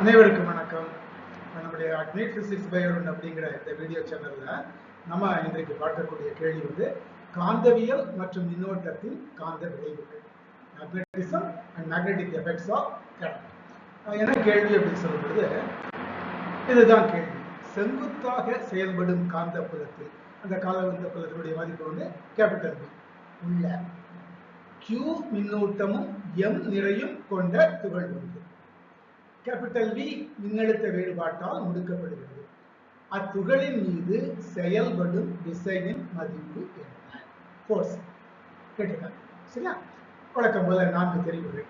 அனைவருக்கும் வணக்கம். நம்முடைய அட்மிட் பிசிக்ஸ் பயோன் அப்படிங்கிற இந்த வீடியோ சேனல்ல நம்ம இன்றைக்கு பார்க்கக்கூடிய கேள்வி வந்து காந்தவியல் மற்றும் மின்னோட்டத்தின் காந்த விளைவுகள். Magnetism and magnetic effects of current என்ன கேள்வி அப்படின்னு சொல்லும்போது இதுதான் கேள்வி. செங்குத்தாக செயல்படும் காந்த புலத்தில் அந்த காலவந்த புலத்தினுடைய மதிப்பு வந்து கேபிட்டல் பி உள்ள கியூ மின்னூட்டமும் எம் நிறையும் கொண்ட துகள் ஒன்று கேபிட்டல் வி மின்னழுத்த வேறுபாட்டால் முடுக்கப்படுகிறது. அத்துகளின் மீது செயல்படும் விசையின் மதிப்பு என்ன? ஃபோர்ஸ் கேட்டுக்கலாம் சரியா? வழக்கம் போல நான்கு தெரிவுகள்.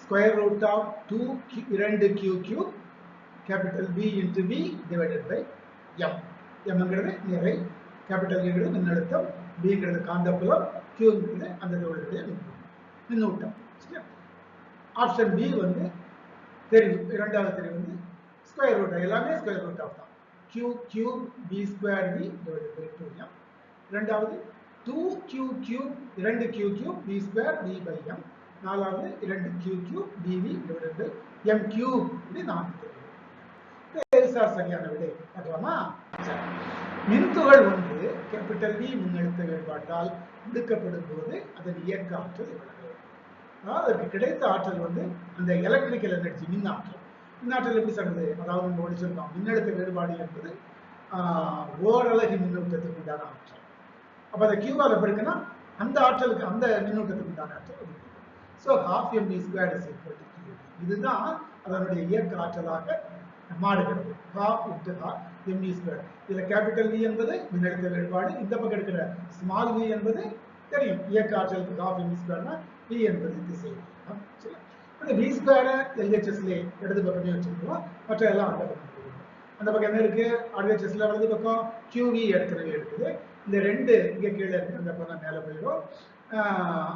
ஸ்கொயர் ரூட் ஆஃப் டூ இரண்டு Q Q capital B into V divided by M எம்ங்கிறது நிறை கேபிட்டல் என்கிறது மின்னழுத்தம் பிங்கிறது காந்தப்புலம் கியூங்கிறது அந்த தோளுடைய மின்னூட்டம். சரியா? ஆப்ஷன் பி வந்து தெரிவு இரண்டாவது தெரிவு வந்து ஸ்கொயர் ரூட் எல்லாமே ஸ்கொயர் ரூட் ஆஃப் தான். Q Q B square B divided by two M இரண்டாவது டூ கியூ கியூ இரண்டு Q Q B square B by M நாலாவது இரண்டு Q Q BV divided by M Q இது நான்கு தெரிவு சரியான விடை பார்க்கலாமா மின்துகள் ஒன்று கேபிட்டல் வி மின்னழுத்த வேறுபாட்டால் விடுக்கப்படும் போது அதன் இயக்க ஆற்றல் எவ்வளவு? அதாவது அதற்கு கிடைத்த ஆற்றல் வந்து அந்த எலக்ட்ரிக்கல் எனர்ஜி மின் ஆற்றல். மின் ஆற்றல் எப்படி சொல்றது அதாவது நம்ம ஒழிச்சிருக்கோம் மின்னழுத்த வேறுபாடு என்பது ஓரலகு மின்னூட்டத்துக்கு உண்டான ஆற்றல். அப்ப அதை எப்படி இருக்குன்னா அந்த ஆற்றலுக்கு அந்த மின்னூட்டத்துக்கு உண்டான ஆற்றல் so half MV square is equal to Q இதுதான் அதனுடைய இயக்க ஆற்றலாக மாறுகிறது. Half into half ME square இதில் கேபிட்டல் வி என்பது மின்னழுத்த வேறுபாடு. இந்த பக்கம் இருக்கிற ஸ்மால் வி என்பது தெரியும். இயக்க ஆற்றலுக்கு ஹாஃப் எம்இ ஸ்கொயர்னா வி என்பது திசை இந்த சரி அந்த வி ஸ்கொயரை எல்ஹெச்எஸ்ல இடது பக்கமே வச்சிருக்கோம் மற்ற எல்லாம் அந்த பக்கம் அந்த பக்கம் என்ன இருக்கு? ஆர்ஹெச்எஸ்ல வலது பக்கம் QV ஏற்கனவே இருக்குது. இந்த ரெண்டு இங்க கீழே இருக்கு. அந்த பக்கம் மேல போயிடும்.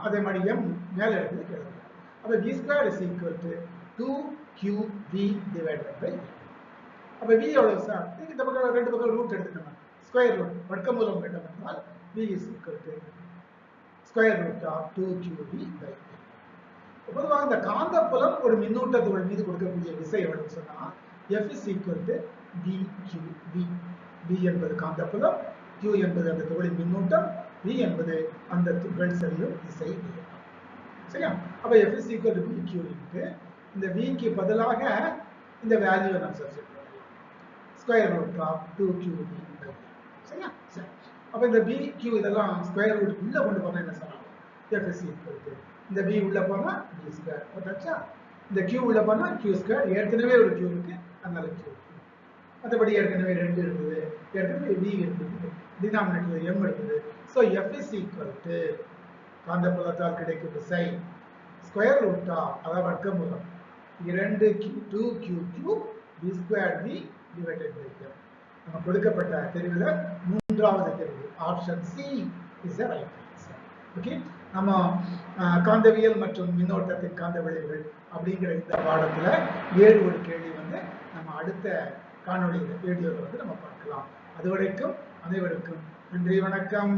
அதே மாதிரி எம் மேல இருக்குது கீழே போயிடும். அப்ப V square is equal to two Q V divided by அப்ப v எவ்வளவு சார் நீங்க இந்த பக்கம் ரெண்டு பக்கம் ரூட் எடுத்துக்கணும் ஸ்கொயர் ரூட் வர்க்கமூலம் கண்டோம்னால் v is square root of two Q V by பொதுவாக இந்த காந்தப்புலம் ஒரு மின்னூட்டத்துகள் மீது கொடுக்கக்கூடிய விசை எவ்வளவு சொன்னா F is equal to V Q V. V என்பது காந்தப்புலம் கியூ என்பது அந்த துகளின் மின்னூட்டம் பி என்பது அந்த துகள் செல்லும் விசை சரியா? அப்ப F is equal to V Q இருக்கு இந்த விக்கு பதிலாக இந்த வேல்யூவை நம்ம சப்ஸ்டிட் பண்ணலாம். Square root of two Q B சரியா? அப்ப இந்த பி கியூ இதெல்லாம் ஸ்கொயர் ரூட் உள்ள கொண்டு போனா என்ன சொல்லலாம் எஃப் எஸ் ஈக்குவல் இந்த பி உள்ள போனா பி ஸ்கொயர் பார்த்தாச்சா இந்த கியூ உள்ள போனா கியூ ஸ்கொயர் ஏற்கனவே ஒரு கியூ இருக்கு அதனால கியூ மற்றபடி ஏற்கனவே ரெண்டு இருக்குது. ஏற்கனவே வி இருக்குது. டினாமினேட்டர் எம் இருக்குது. So F is equal to காந்தப்புலத்தால் கிடைக்கும் விசை ஸ்கொயர் ரூட்டா அதாவது வர்க்கமூலம். இரண்டு Q two Q Q B square B divided by M நம்ம கொடுக்கப்பட்ட தெரிவில் மூன்றாவது தேர்வு option C is right answer okay நம்ம அஹ், காந்தவியல் மற்றும் மின்னோட்டத்தின் காந்த விளைவுகள் அப்படிங்கிற இந்த பாடத்துல வேறு ஒரு கேள்வி வந்து நம்ம அடுத்த காணொலியில் வீடியோவில் வந்து நம்ம பார்க்கலாம். அது வரைக்கும் அனைவருக்கும் நன்றி வணக்கம்.